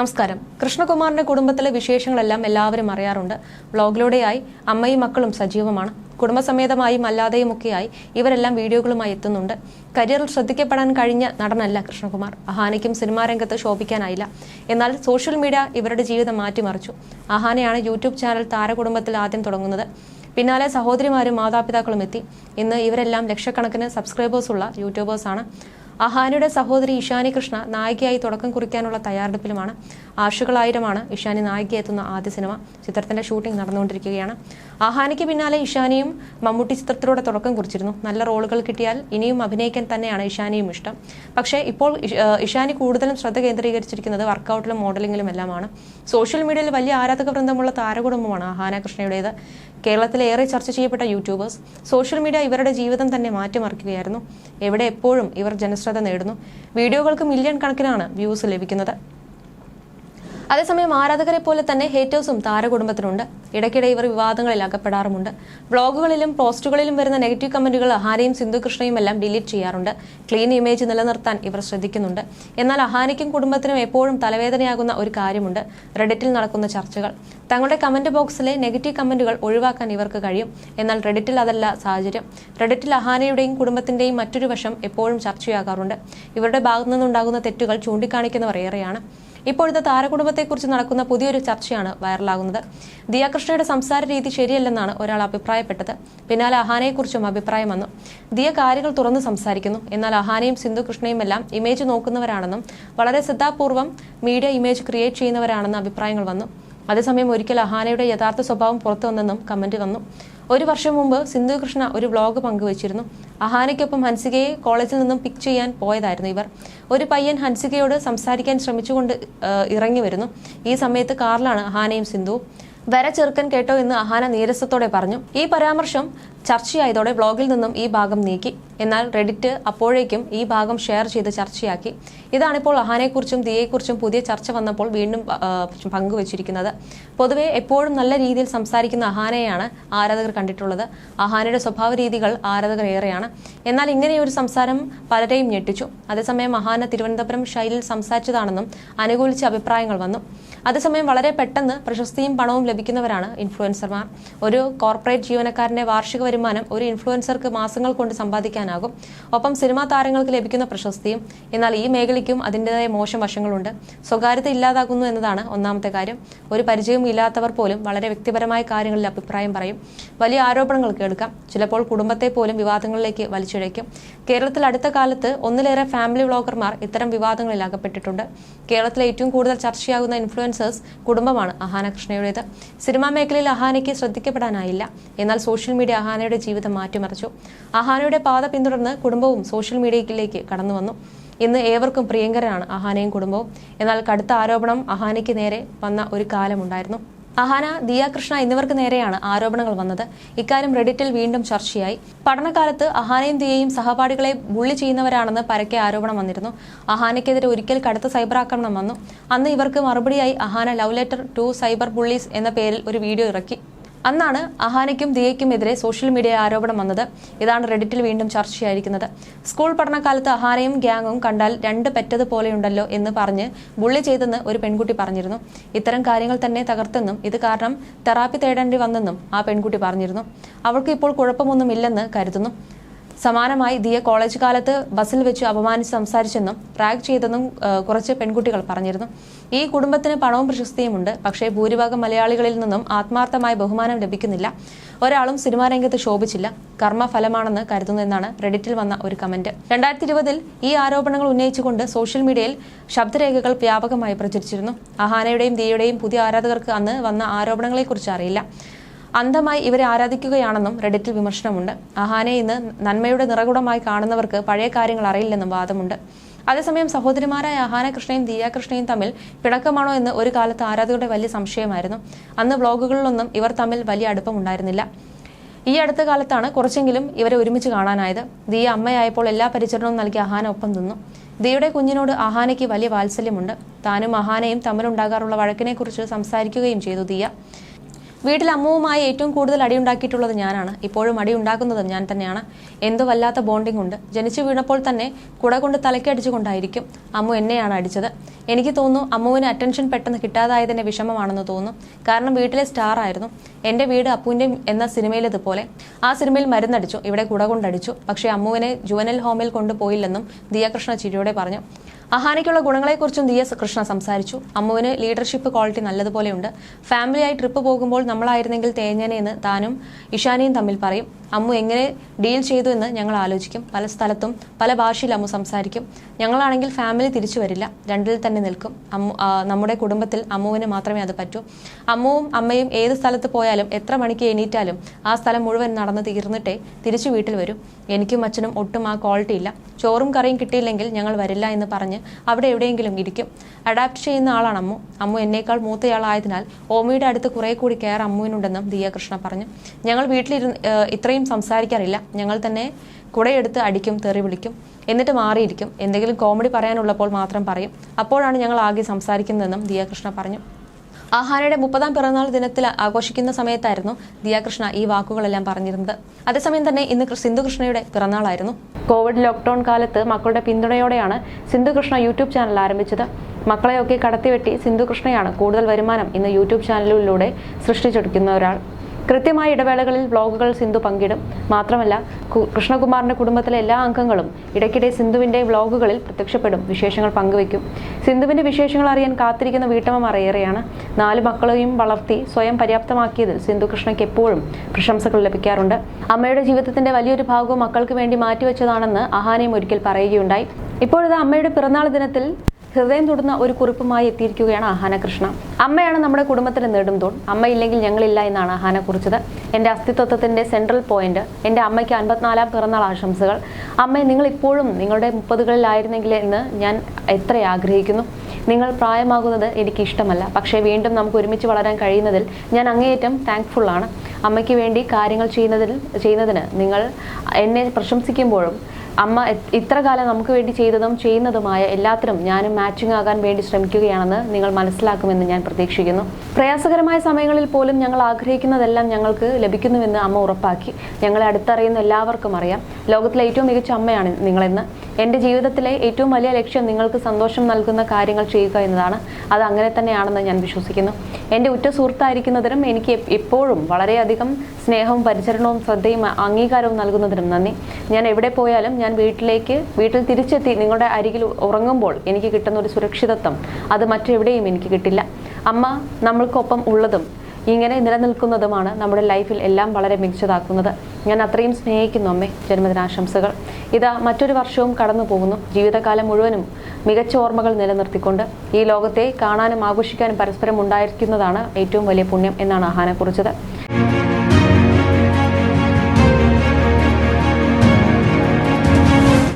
നമസ്കാരം. കൃഷ്ണകുമാറിന്റെ കുടുംബത്തിലെ വിശേഷങ്ങളെല്ലാം എല്ലാവരും അറിയാറുണ്ട്. വ്ളോഗിലൂടെയായി അമ്മയും മക്കളും സജീവമാണ്. കുടുംബസമേതമായും അല്ലാതെയുമൊക്കെയായി ഇവരെല്ലാം വീഡിയോകളുമായി എത്തുന്നുണ്ട്. കരിയറിൽ ശ്രദ്ധിക്കപ്പെടാൻ കഴിഞ്ഞ നടനല്ല കൃഷ്ണകുമാർ. അഹാനയ്ക്കും സിനിമാ രംഗത്ത് ശോഭിക്കാനായില്ല. എന്നാൽ സോഷ്യൽ മീഡിയ ഇവരുടെ ജീവിതം മാറ്റിമറിച്ചു. അഹാനയാണ് യൂട്യൂബ് ചാനൽ താരകുടുംബത്തിൽ ആദ്യം തുടങ്ങുന്നത്. പിന്നാലെ സഹോദരിമാരും മാതാപിതാക്കളും എത്തി. ഇന്ന് ഇവരെല്ലാം ലക്ഷക്കണക്കിന് സബ്സ്ക്രൈബേഴ്സുള്ള യൂട്യൂബേഴ്സാണ്. അഹാനയുടെ സഹോദരി ഇഷാനി കൃഷ്ണ നായികയായി തുടക്കം കുറിക്കാനുള്ള തയ്യാറെടുപ്പിലുമാണ്. ആശുകളായിരമാണ് ഇഷാനി നായികയെത്തുന്ന ആദ്യ സിനിമ. ചിത്രത്തിന്റെ ഷൂട്ടിംഗ് നടന്നുകൊണ്ടിരിക്കുകയാണ്. ആഹാനിക്ക് പിന്നാലെ ഇഷാനിയും മമ്മൂട്ടി ചിത്രത്തിലൂടെ തുടക്കം കുറിച്ചിരുന്നു. നല്ല റോളുകൾ കിട്ടിയാൽ ഇനിയും അഭിനയിക്കാൻ തന്നെയാണ് ഇഷാനിയും ഇഷ്ടം. പക്ഷേ ഇപ്പോൾ ഇഷാനി കൂടുതലും ശ്രദ്ധ കേന്ദ്രീകരിച്ചിരിക്കുന്നത് വർക്കൗട്ടിലും മോഡലിംഗിലും എല്ലാമാണ്. സോഷ്യൽ മീഡിയയിൽ വലിയ ആരാധക വൃന്ദമുള്ള താരകുടുംബമാണ് ആഹാന കൃഷ്ണയുടേത് കേരളത്തിലെ ഏറെ ചർച്ച ചെയ്യപ്പെട്ട യൂട്യൂബേഴ്സ് സോഷ്യൽ മീഡിയ ഇവരുടെ ജീവിതം തന്നെ മാറ്റിമറിക്കുകയായിരുന്നു. എവിടെ എപ്പോഴും ഇവർ ജനശ്രദ്ധ നേടുന്നു. വീഡിയോകൾക്ക് മില്യൺ കണക്കിനാണ് വ്യൂസ് ലഭിക്കുന്നത്. അതേസമയം ആരാധകരെ പോലെ തന്നെ ഹേറ്റേഴ്സും താരകുടുംബത്തിനുണ്ട്. ഇടയ്ക്കിടെ ഇവർ വിവാദങ്ങളിൽ അകപ്പെടാറുമുണ്ട്. വ്ളോഗുകളിലും പോസ്റ്റുകളിലും വരുന്ന നെഗറ്റീവ് കമന്റുകൾ അഹാനയും സിന്ധു കൃഷ്ണയും എല്ലാം ഡിലീറ്റ് ചെയ്യാറുണ്ട്. ക്ലീൻ ഇമേജ് നിലനിർത്താൻ ഇവർ ശ്രദ്ധിക്കുന്നുണ്ട്. എന്നാൽ അഹാനയ്ക്കും കുടുംബത്തിനും എപ്പോഴും തലവേദനയാകുന്ന ഒരു കാര്യമുണ്ട്. റെഡിറ്റിൽ നടക്കുന്ന ചർച്ചകൾ. തങ്ങളുടെ കമന്റ് ബോക്സിലെ നെഗറ്റീവ് കമന്റുകൾ ഒഴിവാക്കാൻ ഇവർക്ക് കഴിയും. എന്നാൽ റെഡിറ്റിൽ അതല്ല സാഹചര്യം. റെഡിറ്റിൽ അഹാനയുടെയും കുടുംബത്തിന്റെയും മറ്റൊരു വശം എപ്പോഴും ചർച്ചയാകാറുണ്ട്. ഇവരുടെ ഭാഗത്തു നിന്നുണ്ടാകുന്ന തെറ്റുകൾ ചൂണ്ടിക്കാണിക്കുന്നവർ ഏറെയാണ്. ഇപ്പോഴത്തെ താരകുടുംബത്തെക്കുറിച്ച് നടക്കുന്ന പുതിയൊരു ചർച്ചയാണ് വൈറലാകുന്നത്. ദിയാകൃഷ്ണയുടെ സംസാര രീതി ശരിയല്ലെന്നാണ് ഒരാൾ അഭിപ്രായപ്പെട്ടത്. പിന്നാലെ അഹാനയെക്കുറിച്ചും അഭിപ്രായം വന്നു. ദിയ കാര്യങ്ങൾ തുറന്ന് സംസാരിക്കുന്നു. എന്നാൽ അഹാനയും സിന്ധു കൃഷ്ണയും എല്ലാം ഇമേജ് നോക്കുന്നവരാണെന്നും വളരെ ശ്രദ്ധാപൂർവം മീഡിയ ഇമേജ് ക്രിയേറ്റ് ചെയ്യുന്നവരാണെന്ന അഭിപ്രായങ്ങൾ വന്നു. അതേസമയം ഒരിക്കൽ അഹാനയുടെ യഥാർത്ഥ സ്വഭാവം പുറത്തു വന്നെന്നും കമന്റ് വന്നു. ഒരു വർഷം മുമ്പ് സിന്ധു കൃഷ്ണ ഒരു വ്ലോഗ് പങ്കുവച്ചിരുന്നു. അഹാനയ്ക്കൊപ്പം ഹൻസികയെ കോളേജിൽ നിന്നും പിക്ക് ചെയ്യാൻ പോയതായിരുന്നു ഇവർ. ഒരു പയ്യൻ ഹൻസികയോട് സംസാരിക്കാൻ ശ്രമിച്ചുകൊണ്ട് ഇറങ്ങി വരുന്നു. ഈ സമയത്ത് കാറിലാണ് അഹാനയും സിന്ധു വര ചെറുക്കൻ കേട്ടോ എന്ന് അഹാന നീരസത്തോടെ പറഞ്ഞു. ഈ പരാമർശം ചർച്ചയായതോടെ വ്ളോഗിൽ നിന്നും ഈ ഭാഗം നീക്കി. എന്നാൽ റെഡിറ്റ് അപ്പോഴേക്കും ഈ ഭാഗം ഷെയർ ചെയ്ത് ചർച്ചയാക്കി. ഇതാണിപ്പോൾ അഹാനെക്കുറിച്ചും ദിയെക്കുറിച്ചും പുതിയ ചർച്ച വന്നപ്പോൾ വീണ്ടും പങ്കുവച്ചിരിക്കുന്നത്. പൊതുവെ എപ്പോഴും നല്ല രീതിയിൽ സംസാരിക്കുന്ന അഹാനയാണ് ആരാധകർ കണ്ടിട്ടുള്ളത്. അഹാനയുടെ സ്വഭാവ രീതികൾ ആരാധകർ ഏറെയാണ്. എന്നാൽ ഇങ്ങനെയൊരു സംസാരം പലരെയും ഞെട്ടിച്ചു. അതേസമയം അഹാന തിരുവനന്തപുരം ശൈലിയിൽ സംസാരിച്ചതാണെന്നും അനുകൂലിച്ച അഭിപ്രായങ്ങൾ വന്നു. അതേസമയം വളരെ പെട്ടെന്ന് പ്രശസ്തിയും പണവും ലഭിക്കുന്നവരാണ് ഇൻഫ്ലുവൻസർമാർ. ഒരു കോർപ്പറേറ്റ് ജീവനക്കാരന്റെ വാർഷിക വരുമാനം ഒരു ഇൻഫ്ലുവൻസർക്ക് മാസങ്ങൾ കൊണ്ട് സമ്പാദിക്കാനാകും. ഒപ്പം സിനിമാ താരങ്ങൾക്ക് ലഭിക്കുന്ന പ്രശസ്തിയും എന്നാൽ ഈ മേഖലയ്ക്കും അതിന്റെതായ മോശം വശങ്ങളുണ്ട്. സ്വകാര്യത ഇല്ലാതാകുന്നു എന്നതാണ് ഒന്നാമത്തെ കാര്യം. ഒരു പരിചയവും ഇല്ലാത്തവർ പോലും വളരെ വ്യക്തിപരമായ കാര്യങ്ങളിൽ അഭിപ്രായം പറയും. വലിയ ആരോപണങ്ങൾ കേൾക്കാം. ചിലപ്പോൾ കുടുംബത്തെ പോലും വിവാദങ്ങളിലേക്ക് വലിച്ചിഴയ്ക്കും. കേരളത്തിൽ അടുത്ത കാലത്ത് ഒന്നിലേറെ ഫാമിലി വ്ളോഗർമാർ ഇത്തരം വിവാദങ്ങളിൽ അകപ്പെട്ടിട്ടുണ്ട്. കേരളത്തിലെ ഏറ്റവും കൂടുതൽ ചർച്ചയാകുന്ന ഇൻഫ്ലുവൻസേഴ്സ് കുടുംബമാണ് അഹാന കൃഷ്ണയുടേത് സിനിമാ മേഖലയിൽ അഹാനയ്ക്ക് ശ്രദ്ധിക്കപ്പെടാനായില്ല. എന്നാൽ സോഷ്യൽ മീഡിയ അഹാനയുടെ ജീവിതം മാറ്റിമറിച്ചു. അഹാനയുടെ പാത പിന്തുടർന്ന് കുടുംബവും സോഷ്യൽ മീഡിയയിലേക്ക് കടന്നു വന്നു. ഇന്ന് ഏവർക്കും പ്രിയങ്കരനാണ് അഹാനയും കുടുംബവും. എന്നാൽ കടുത്ത ആരോപണം അഹാനയ്ക്ക് നേരെ വന്ന ഒരു കാലമുണ്ടായിരുന്നു. അഹാന ദിയ കൃഷ്ണ എന്നിവർക്ക് നേരെയാണ് ആരോപണങ്ങൾ വന്നത്. ഇക്കാര്യം റെഡിറ്റിൽ വീണ്ടും ചർച്ചയായി. പഠനകാലത്ത് അഹാനയും ദിയയും സഹപാഠികളെ ബുള്ളി ചെയ്യുന്നവരാണെന്ന് പരക്കെ ആരോപണം വന്നിരുന്നു. അഹാനയ്ക്കെതിരെ ഒരിക്കൽ കടുത്ത സൈബർ ആക്രമണം വന്നു. അന്ന് ഇവർക്ക് മറുപടിയായി Ahaana love letter to cyber bullies എന്ന പേരിൽ ഒരു വീഡിയോ ഇറക്കി. അന്നാണ് അഹാനയ്ക്കും ദിയയ്ക്കും എതിരെ സോഷ്യൽ മീഡിയ ആരോപണം വന്നത്. ഇതാണ് റെഡിറ്റിൽ വീണ്ടും ചർച്ചയായിരിക്കുന്നത്. സ്കൂൾ പഠനകാലത്ത് അഹാനയും ഗ്യാങ്ങും കണ്ടാൽ രണ്ട് പെറ്റത് പോലെയുണ്ടല്ലോ എന്ന് പറഞ്ഞ് ബുള്ളി ചെയ്തെന്ന് ഒരു പെൺകുട്ടി പറഞ്ഞിരുന്നു. ഇത്തരം കാര്യങ്ങൾ തന്നെ തകർത്തെന്നും ഇത് കാരണം തെറാപ്പി തേടേണ്ടി വന്നെന്നും ആ പെൺകുട്ടി പറഞ്ഞിരുന്നു. അവൾക്ക് ഇപ്പോൾ കുഴപ്പമൊന്നുമില്ലെന്ന് കരുതുന്നു. സമാനമായി ദിയെ കോളേജ് കാലത്ത് ബസ്സിൽ വെച്ച് അപമാനിച്ച് സംസാരിച്ചെന്നും റാഗ് ചെയ്തെന്നും കുറച്ച് പെൺകുട്ടികൾ പറഞ്ഞിരുന്നു. ഈ കുടുംബത്തിന് പണവും പ്രശസ്തിയുമുണ്ട്. പക്ഷേ ഭൂരിഭാഗം മലയാളികളിൽ നിന്നും ആത്മാർത്ഥമായ ബഹുമാനം ലഭിക്കുന്നില്ല. ഒരാളും സിനിമാ രംഗത്ത് ശോഭിച്ചില്ല. കർമ്മഫലമാണെന്ന് കരുതുന്നു എന്നാണ് റെഡിറ്റിൽ വന്ന ഒരു കമന്റ്. രണ്ടായിരത്തി ഇരുപതിൽ ഈ ആരോപണങ്ങൾ ഉന്നയിച്ചുകൊണ്ട് സോഷ്യൽ മീഡിയയിൽ ശബ്ദരേഖകൾ വ്യാപകമായി പ്രചരിച്ചിരുന്നു. അഹാനയുടെയും ദിയയുടെയും പുതിയ ആരാധകർക്ക് അന്ന് വന്ന ആരോപണങ്ങളെക്കുറിച്ച് അറിയില്ല. അന്ധമായി ഇവരെ ആരാധിക്കുകയാണെന്നും റെഡിറ്റിൽ വിമർശനമുണ്ട്. അഹാനെ ഇന്ന് നന്മയുടെ നിറകുടമായി കാണുന്നവർക്ക് പഴയ കാര്യങ്ങൾ അറിയില്ലെന്നും വാദമുണ്ട്. അതേസമയം സഹോദരിമാരായ അഹാന കൃഷ്ണയും ദിയ കൃഷ്ണയും തമ്മിൽ പിണക്കമാണോ എന്ന് ഒരു കാലത്ത് ആരാധകരുടെ വലിയ സംശയമായിരുന്നു. അന്ന് വ്ളോഗുകളിലൊന്നും ഇവർ തമ്മിൽ വലിയ അടുപ്പമുണ്ടായിരുന്നില്ല. ഈ അടുത്ത കാലത്താണ് കുറച്ചെങ്കിലും ഇവരെ ഒരുമിച്ച് കാണാനായത്. ദിയ അമ്മയായപ്പോൾ എല്ലാ പരിചരണവും നൽകി അഹാന ഒപ്പം നിന്നു. ദിയുടെ കുഞ്ഞിനോട് അഹാനയ്ക്ക് വലിയ വാത്സല്യമുണ്ട്. താനും അഹാനയും തമ്മിലുണ്ടാകാറുള്ള വഴക്കിനെക്കുറിച്ച് സംസാരിക്കുകയും ചെയ്തു ദിയ. വീട്ടിൽ അമ്മവുമായി ഏറ്റവും കൂടുതൽ അടി ഉണ്ടാക്കിയിട്ടുള്ളത് ഞാനാണ്. ഇപ്പോഴും അടി ഉണ്ടാക്കുന്നത് ഞാൻ തന്നെയാണ്. എന്തോ വല്ലാത്ത ബോണ്ടിംഗ് ഉണ്ട്. ജനിച്ചു വീണപ്പോൾ തന്നെ കുട കൊണ്ട് തലക്കടിച്ചുകൊണ്ടായിരിക്കും അമ്മു എന്നെയാണ് അടിച്ചത്. എനിക്ക് തോന്നുന്നു അമ്മുവിന് അറ്റൻഷൻ പെട്ടെന്ന് കിട്ടാതായതിന്റെ വിഷമമാണെന്ന് തോന്നുന്നു. കാരണം വീട്ടിലെ സ്റ്റാർ ആയിരുന്നു. എന്റെ വീട് അപ്പുവിന്റെ എന്ന സിനിമയിലതുപോലെ ആ സിനിമയിൽ മരുന്നടിച്ചു. ഇവിടെ കുട കൊണ്ടടിച്ചു. പക്ഷേ അമ്മുവിനെ ജുവനൽ ഹോമിൽ കൊണ്ടുപോയില്ലെന്നും ദിയാകൃഷ്ണ ചിരിയോടെ പറഞ്ഞു. അഹാനയ്ക്കുള്ള ഗുണങ്ങളെക്കുറിച്ചും ദി എസ് കൃഷ്ണ സംസാരിച്ചു. അമ്മുവിന് ലീഡർഷിപ്പ് ക്വാളിറ്റി നല്ലതുപോലെയുണ്ട്. ഫാമിലിയായി ട്രിപ്പ് പോകുമ്പോൾ നമ്മളായിരുന്നെങ്കിൽ തേഞ്ഞനെ എന്ന് താനും ഇഷാനയും തമ്മിൽ പറയും. അമ്മു എങ്ങനെ ഡീൽ ചെയ്തു എന്ന് ഞങ്ങൾ ആലോചിക്കും. പല സ്ഥലത്തും പല ഭാഷയിൽ അമ്മു സംസാരിക്കും. ഞങ്ങളാണെങ്കിൽ ഫാമിലി തിരിച്ചു വരില്ല. രണ്ടിൽ തന്നെ നിൽക്കും. അമ്മു നമ്മുടെ കുടുംബത്തിൽ അമ്മുവിന് മാത്രമേ അത് പറ്റൂ. അമ്മുവും അമ്മയും ഏത് സ്ഥലത്ത് പോയാലും എത്ര മണിക്ക് എണീറ്റാലും ആ സ്ഥലം മുഴുവൻ നടന്ന് തീർന്നിട്ടേ തിരിച്ചു വീട്ടിൽ വരും. എനിക്കും അച്ഛനും ഒട്ടും ആ ക്വാളിറ്റി ഇല്ല. ചോറും കറിയും കിട്ടിയില്ലെങ്കിൽ ഞങ്ങൾ വരില്ല എന്ന് പറഞ്ഞ് അവിടെ എവിടെയെങ്കിലും ഇരിക്കും. അഡാപ്റ്റ് ചെയ്യുന്ന ആളാണ് അമ്മു. അമ്മു എന്നേക്കാൾ മൂത്തയാളായതിനാൽ ഓമിയുടെ അടുത്ത് കുറേ കൂടി കെയർ അമ്മുവിനുണ്ടെന്നും ദിയ കൃഷ്ണ പറഞ്ഞു. ഞങ്ങൾ വീട്ടിലിരുന്ന് ഏഹ്, ഇത്രയും സംസാരിക്കാറില്ല ഞങ്ങൾ തന്നെ കുടയെടുത്ത് അടിക്കും തെറി വിളിക്കും എന്നിട്ട് മാറിയിരിക്കും. എന്തെങ്കിലും കോമഡി പറയാനുള്ളപ്പോൾ മാത്രം പറയും. അപ്പോഴാണ് ഞങ്ങൾ ആകെ സംസാരിക്കുന്നതെന്നും ദിയാകൃഷ്ണ പറഞ്ഞു. ആഹാനയുടെ മുപ്പതാം പിറന്നാൾ ദിനത്തിൽ ആഘോഷിക്കുന്ന സമയത്തായിരുന്നു ദിയാകൃഷ്ണ ഈ വാക്കുകളെല്ലാം പറഞ്ഞിരുന്നത്. അതേസമയം തന്നെ ഇന്ന് സിന്ധുകൃഷ്ണയുടെ പിറന്നാളായിരുന്നു. കോവിഡ് ലോക്ക്ഡൌൺ കാലത്ത് മക്കളുടെ പിന്തുണയോടെയാണ് സിന്ധുകൃഷ്ണ യൂട്യൂബ് ചാനൽ ആരംഭിച്ചത്. മക്കളെയൊക്കെ കടത്തിവെട്ടി സിന്ധുകൃഷ്ണയാണ് കൂടുതൽ വരുമാനം ഇന്ന് യൂട്യൂബ് ചാനലിലൂടെ സൃഷ്ടിച്ചെടുക്കുന്ന ഒരാൾ. കൃത്യമായ ഇടവേളകളിൽ വ്ളോഗുകൾ സിന്ധു പങ്കിടും. മാത്രമല്ല കൃഷ്ണകുമാറിന്റെ കുടുംബത്തിലെ എല്ലാ അംഗങ്ങളും ഇടയ്ക്കിടെ സിന്ധുവിന്റെ വ്ളോഗുകളിൽ പ്രത്യക്ഷപ്പെടും വിശേഷങ്ങൾ പങ്കുവയ്ക്കും. സിന്ധുവിന്റെ വിശേഷങ്ങൾ അറിയാൻ കാത്തിരിക്കുന്ന വീട്ടമ്മമാർ ഏറെയാണ് നാല് മക്കളെയും വളർത്തി സ്വയം പര്യാപ്തമാക്കിയതിൽ സിന്ധു കൃഷ്ണയ്ക്ക് എപ്പോഴും പ്രശംസകൾ ലഭിക്കാറുണ്ട്. അമ്മയുടെ ജീവിതത്തിന്റെ വലിയൊരു ഭാഗവും മക്കൾക്ക് വേണ്ടി മാറ്റിവെച്ചതാണെന്ന് അഹാനയും ഒരിക്കൽ പറയുകയുണ്ടായി. ഇപ്പോഴത് അമ്മയുടെ പിറന്നാൾ ദിനത്തിൽ ഹൃദയം തൊടുന്ന ഒരു കുറിപ്പുമായി എത്തിയിരിക്കുകയാണ് അഹാന കൃഷ്ണ അമ്മയാണ് നമ്മുടെ കുടുംബത്തിന് അമ്മ അമ്മയില്ലെങ്കിൽ ഞങ്ങളില്ല എന്നാണ് അഹാന കുറിച്ചത്. എന്റെ അസ്തിത്വത്തിന്റെ സെൻട്രൽ പോയിന്റ് എന്റെ അമ്മയ്ക്ക് അൻപത്തിനാലാം പിറന്നാൾ ആശംസകൾ. അമ്മ നിങ്ങൾ ഇപ്പോഴും നിങ്ങളുടെ മുപ്പതുകളിലായിരുന്നെങ്കിൽ എന്ന് ഞാൻ എത്ര ആഗ്രഹിക്കുന്നു. നിങ്ങൾ പ്രായമാകുന്നത് എനിക്ക് ഇഷ്ടമല്ല. പക്ഷേ വീണ്ടും നമുക്ക് ഒരുമിച്ച് വളരാൻ കഴിയുന്നതിൽ ഞാൻ അങ്ങേയറ്റം താങ്ക്ഫുൾ ആണ്. അമ്മയ്ക്ക് വേണ്ടി കാര്യങ്ങൾ ചെയ്യുന്നതിൽ ചെയ്യുന്നതിന് നിങ്ങൾ എന്നെ പ്രശംസിക്കുമ്പോഴും അമ്മ ഇത്ര കാലം നമുക്ക് വേണ്ടി ചെയ്തതും ചെയ്യുന്നതുമായ എല്ലാത്തിനും ഞാനും മാച്ചിങ് ആകാൻ വേണ്ടി ശ്രമിക്കുകയാണെന്ന് നിങ്ങൾ മനസ്സിലാക്കുമെന്ന് ഞാൻ പ്രതീക്ഷിക്കുന്നു. പ്രയാസകരമായ സമയങ്ങളിൽ പോലും ഞങ്ങൾ ആഗ്രഹിക്കുന്നതെല്ലാം ഞങ്ങൾക്ക് ലഭിക്കുന്നുവെന്ന് അമ്മ ഉറപ്പാക്കി. ഞങ്ങളെ അടുത്തറിയുന്ന എല്ലാവർക്കും അറിയാം. ലോകത്തിലെ ഏറ്റവും മികച്ച അമ്മയാണ് നിങ്ങളെന്ന്. എന്റെ ജീവിതത്തിലെ ഏറ്റവും വലിയ ലക്ഷ്യം നിങ്ങൾക്ക് സന്തോഷം നൽകുന്ന കാര്യങ്ങൾ ചെയ്യുക എന്നതാണ്. അത് അങ്ങനെ തന്നെയാണെന്ന് ഞാൻ വിശ്വസിക്കുന്നു. എന്റെ ഉറ്റ സുഹൃത്തായിരിക്കുന്നതിനും എനിക്ക് എപ്- എപ്പോഴും വളരെയധികം സ്നേഹവും പരിചരണവും ശ്രദ്ധയും അംഗീകാരവും നൽകുന്നതിനും നന്ദി. ഞാൻ എവിടെ പോയാലും ഞാൻ വീട്ടിലേക്ക് വീട്ടിൽ തിരിച്ചെത്തി നിങ്ങളുടെ അരികിൽ ഉറങ്ങുമ്പോൾ എനിക്ക് കിട്ടുന്ന ഒരു സുരക്ഷിതത്വം. അത് മറ്റെവിടെയും എനിക്ക് കിട്ടില്ല. അമ്മ നമ്മൾക്കൊപ്പം ഉള്ളതും ഇങ്ങനെ നിലനിൽക്കുന്നതുമാണ് നമ്മുടെ ലൈഫിൽ എല്ലാം വളരെ മികച്ചതാക്കുന്നത്. ഞാൻ അത്രയും സ്നേഹിക്കുന്നു അമ്മേ ജന്മദിനാശംസകൾ ഇതാ മറ്റൊരു വർഷവും കടന്നു പോകുന്നു. ജീവിതകാലം മുഴുവനും മികച്ച ഓർമ്മകൾ നിലനിർത്തിക്കൊണ്ട് ഈ ലോകത്തെ കാണാനും ആഘോഷിക്കാനും പരസ്പരം ഉണ്ടായിരിക്കുന്നതാണ് ഏറ്റവും വലിയ പുണ്യം എന്നാണ് ആഹാനെ കുറിച്ചത്.